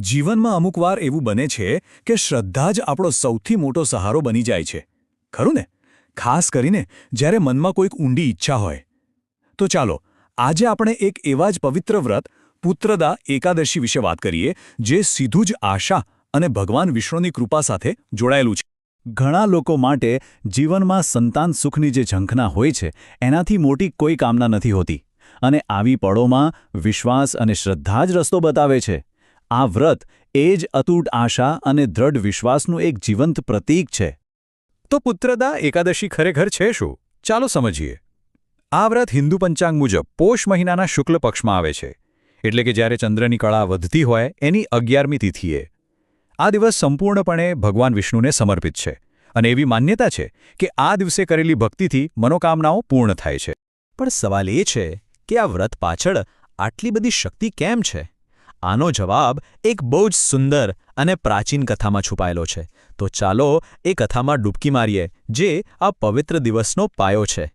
જીવનમાં અમુકવાર એવું બને છે કે શ્રદ્ધા જ આપણો સૌથી મોટો સહારો બની જાય છે. ખરું ને? ખાસ કરીને જ્યારે મનમાં કોઈક ઊંડી ઈચ્છા હોય. તો ચાલો, આજે આપણે એક એવા જ પવિત્ર વ્રત, પુત્રદા એકાદશી વિશે વાત કરીએ, જે સીધું જ આશા અને ભગવાન વિષ્ણુની કૃપા સાથે જોડાયેલું છે. ઘણા લોકો માટે જીવનમાં સંતાન સુખની જે ઝંખના હોય છે, એનાથી મોટી કોઈ કામના નથી હોતી. અને આવી પળોમાં વિશ્વાસ અને શ્રદ્ધા જ રસ્તો બતાવે છે. આ વ્રત એ જ અતૂટ આશા અને દ્રઢ વિશ્વાસનું એક જીવંત પ્રતીક છે. તો પુત્રદા, એકાદશી ખરેખર છે શું? ચાલો સમજીએ. આ વ્રત હિન્દુ પંચાંગ મુજબ પોષ મહિનાના શુક્લ પક્ષમાં આવે છે. એટલે કે જ્યારે ચંદ્રની કળા વધતી હોય એની અગિયારમી તિથિએ. આ દિવસ સંપૂર્ણપણે ભગવાન વિષ્ણુને સમર્પિત છે અને એવી માન્યતા છે કે આ દિવસે કરેલી ભક્તિથી મનોકામનાઓ પૂર્ણ થાય છે. પણ સવાલ એ છે કે આ વ્રત પાછળ આટલી બધી શક્તિ કેમ છે? આનો જવાબ એક બહુ જ સુંદર અને પ્રાચીન કથામાં છુપાયેલો છે. તો ચાલો એ કથામાં ડૂબકી મારીએ, જે આ પવિત્ર દિવસનો પાયો છે.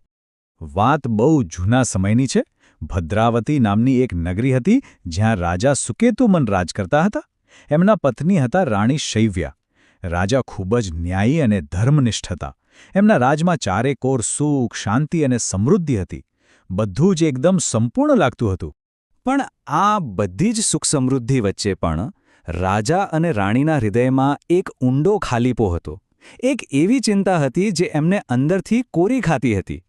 વાત બહુ જૂના સમયની છે. ભદ્રાવતી નામની એક નગરી હતી જ્યાં રાજા સુકેતુમન રાજ કરતા હતા. એમના પત્ની હતા રાણી શૈવ્યા. રાજા ખૂબ જ ન્યાયી અને ધર્મનિષ્ઠ હતા. એમના રાજમાં ચારે કોર સુખ, શાંતિ અને સમૃદ્ધિ હતી. બધું જ એકદમ સંપૂર્ણ લાગતું હતું. પણ આ બધી જ સુખ સમૃદ્ધિ વચ્ચે પણ રાજા અને રાણીના હૃદયમાં એક ઊંડો ખાલીપો હતો. એક એવી ચિંતા હતી જે એમને અંદરથી કોરી ખાતી હતી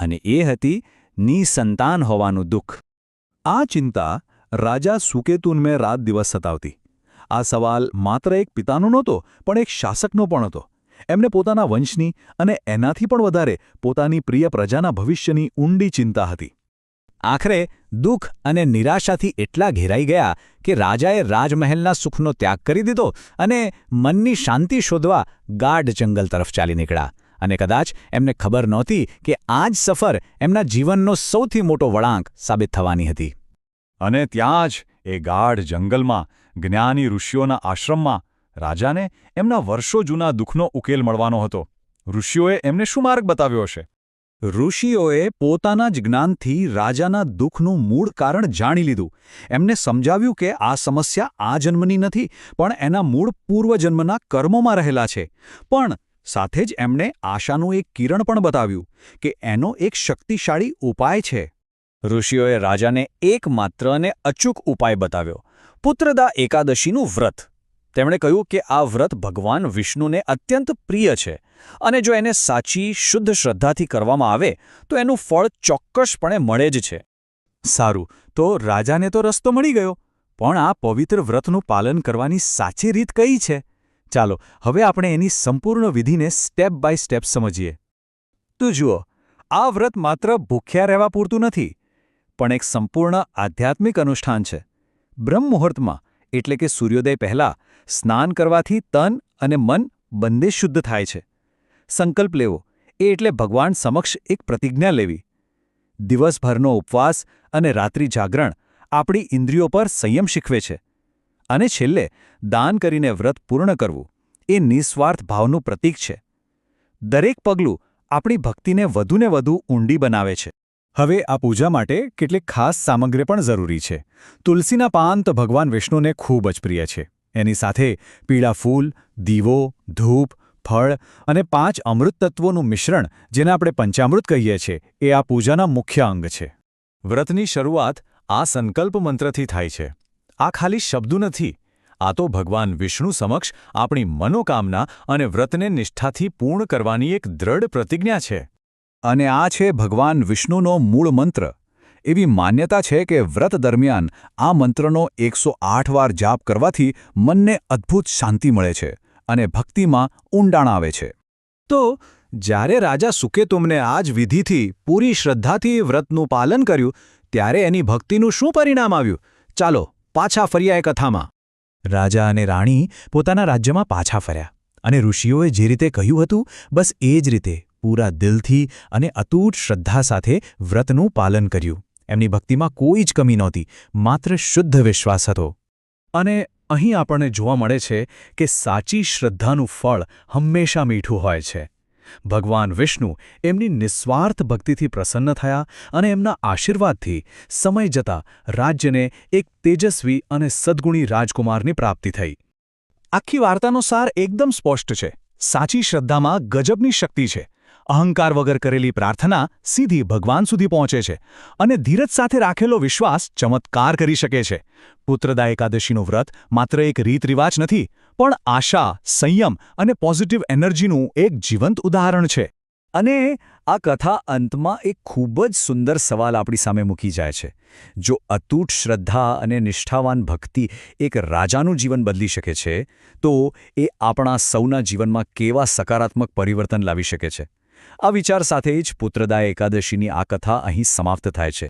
અને એ હતી નિસંતાન હોવાનું દુઃખ. આ ચિંતા રાજા સુકેતુનમે રાત દિવસ સતાવતી. આ સવાલ માત્ર એક પિતાનો નહોતો, પણ એક શાસકનો પણ હતો. એમને પોતાના વંશની અને એનાથી પણ વધારે પોતાની પ્રિય પ્રજાના ભવિષ્યની ઊંડી ચિંતા હતી. આખરે દુઃખ અને નિરાશાથી એટલા ઘેરાઈ ગયા કે રાજાએ રાજમહેલના સુખનો ત્યાગ કરી દીધો અને મનની શાંતિ શોધવા ગાઢ જંગલ તરફ ચાલી નીકળ્યા. અને કદાચ એમને ખબર નહોતી કે આ જ સફર એમના જીવનનો સૌથી મોટો વળાંક સાબિત થવાની હતી. અને ત્યાં જ એ ગાઢ જંગલમાં જ્ઞાની ઋષિઓના આશ્રમમાં રાજાને એમના વર્ષો જૂના દુઃખનો ઉકેલ મળવાનો હતો. ઋષિઓએ એમને શું માર્ગ બતાવ્યો હશે? ઋષિઓએ પોતાના જ જ્ઞાનથી રાજાના દુઃખનું મૂળ કારણ જાણી લીધું. એમને સમજાવ્યું કે આ સમસ્યા આ જન્મની નથી, પણ એના મૂળ પૂર્વજન્મના કર્મોમાં રહેલા છે. પણ સાથે જ એમણે આશાનું એક કિરણ પણ બતાવ્યું કે એનો એક શક્તિશાળી ઉપાય છે. ઋષિઓએ રાજાને એકમાત્ર અને અચૂક ઉપાય બતાવ્યો. પુત્રદા એકાદશીનું વ્રત. તેમણે કહ્યું કે આ વ્રત ભગવાન વિષ્ણુને અત્યંત પ્રિય છે અને જો એને સાચી, શુદ્ધ શ્રદ્ધાથી કરવામાં આવે, તો એનું ફળ ચોક્કસપણે મળે જ છે. સારું, તો રાજાને તો રસ્તો મળી ગયો. પણ આ પવિત્ર વ્રતનું પાલન કરવાની સાચી રીત કઈ છે? ચાલો, હવે આપણે એની સંપૂર્ણ વિધિને સ્ટેપ બાય સ્ટેપ સમજીએ. તો જુઓ, આ વ્રત માત્ર ભૂખ્યા રહેવા પૂરતું નથી, પણ એક સંપૂર્ણ આધ્યાત્મિક અનુષ્ઠાન છે. બ્રહ્મ મુહૂર્તમાં એટલે કે સૂર્યોદય પહેલાં સ્નાન કરવાથી તન અને મન બંને શુદ્ધ થાય છે. સંકલ્પ લેવો, એ એટલે ભગવાન સમક્ષ એક પ્રતિજ્ઞા લેવી. દિવસભરનો ઉપવાસ અને રાત્રિ જાગરણ આપણી ઇન્દ્રિયો પર સંયમ શીખવે છે. અને છેલ્લે, દાન કરીને વ્રત પૂર્ણ કરવું, એ નિસ્વાર્થ ભાવનું પ્રતીક છે. દરેક પગલું આપણી ભક્તિને વધુને વધુ ઊંડી બનાવે છે. હવે આ પૂજા માટે કેટલીક ખાસ સામગ્રી પણ જરૂરી છે. તુલસીના પાન તો ભગવાન વિષ્ણુને ખૂબ જ પ્રિય છે. એની સાથે પીળા ફૂલ, દીવો, ધૂપ, ફળ અને પાંચ અમૃત તત્વોનું મિશ્રણ, જેને આપણે પંચામૃત કહીએ છીએ, એ આ પૂજાના મુખ્ય અંગ છે. વ્રતની શરૂઆત આ સંકલ્પ મંત્રથી થાય છે. આ ખાલી શબ્દો નથી, આ તો ભગવાન વિષ્ણુ સમક્ષ આપણી મનોકામના અને વ્રતને નિષ્ઠાથી પૂર્ણ કરવાની એક દ્રઢ પ્રતિજ્ઞા છે. અને આ છે ભગવાન વિષ્ણુનો મૂળ મંત્ર. એવી માન્યતા છે કે વ્રત દરમિયાન આ મંત્રનો એકસો વાર જાપ કરવાથી મનને અદ્ભુત શાંતિ મળે છે અને ભક્તિમાં ઊંડાણ આવે છે. તો, જ્યારે રાજા સુકેતુમને આ જ વિધિથી, પૂરી શ્રદ્ધાથી વ્રતનું પાલન કર્યું, ત્યારે એની ભક્તિનું શું પરિણામ આવ્યું? ચાલો, પાછા ફર્યા એ કથામાં. રાજા અને રાણી પોતાના રાજ્યમાં પાછા ફર્યા અને ઋષિઓએ જે રીતે કહ્યું હતું, બસ એ જ રીતે. પૂરા દિલથી અને અતૂટ શ્રદ્ધા સાથે વ્રતનું પાલન કર્યું. એમની ભક્તિમાં કોઈ જ કમી નહોતી, માત્ર શુદ્ધ વિશ્વાસ હતો. અને અહીં આપણને જોવા મળે છે કે સાચી શ્રદ્ધાનું ફળ હંમેશા મીઠું હોય છે. ભગવાન વિષ્ણુ એમની નિસ્વાર્થ ભક્તિથી પ્રસન્ન થયા અને એમના આશીર્વાદથી સમય જતાં રાજ્યને એક તેજસ્વી અને સદ્ગુણી રાજકુમારની પ્રાપ્તિ થઈ. આખી વાર્તાનો સાર એકદમ સ્પષ્ટ છે. સાચી શ્રદ્ધામાં ગજબની શક્તિ છે. અહંકાર વગર કરેલી પ્રાર્થના સીધી ભગવાન સુધી પહોંચે છે અને ધીરજ સાથે રાખેલો વિશ્વાસ ચમત્કાર કરી શકે છે. પુત્રદા એકાદશીનું વ્રત માત્ર એક રીત રિવાજ નથી, પણ આશા, સંયમ અને પોઝિટિવ એનર્જીનું એક જીવંત ઉદાહરણ છે. અને આ કથા અંતમાં એક ખૂબ જ સુંદર સવાલ આપણી સામે મૂકી જાય છે. જો અતૂટ શ્રદ્ધા અને નિષ્ઠાવાન ભક્તિ એક રાજાનું જીવન બદલી શકે છે, તો એ આપણા સૌના જીવનમાં કેવા સકારાત્મક પરિવર્તન લાવી શકે છે? આ વિચાર સાથે જ પુત્રદા એકાદશીની આ કથા અહીં સમાપ્ત થાય છે.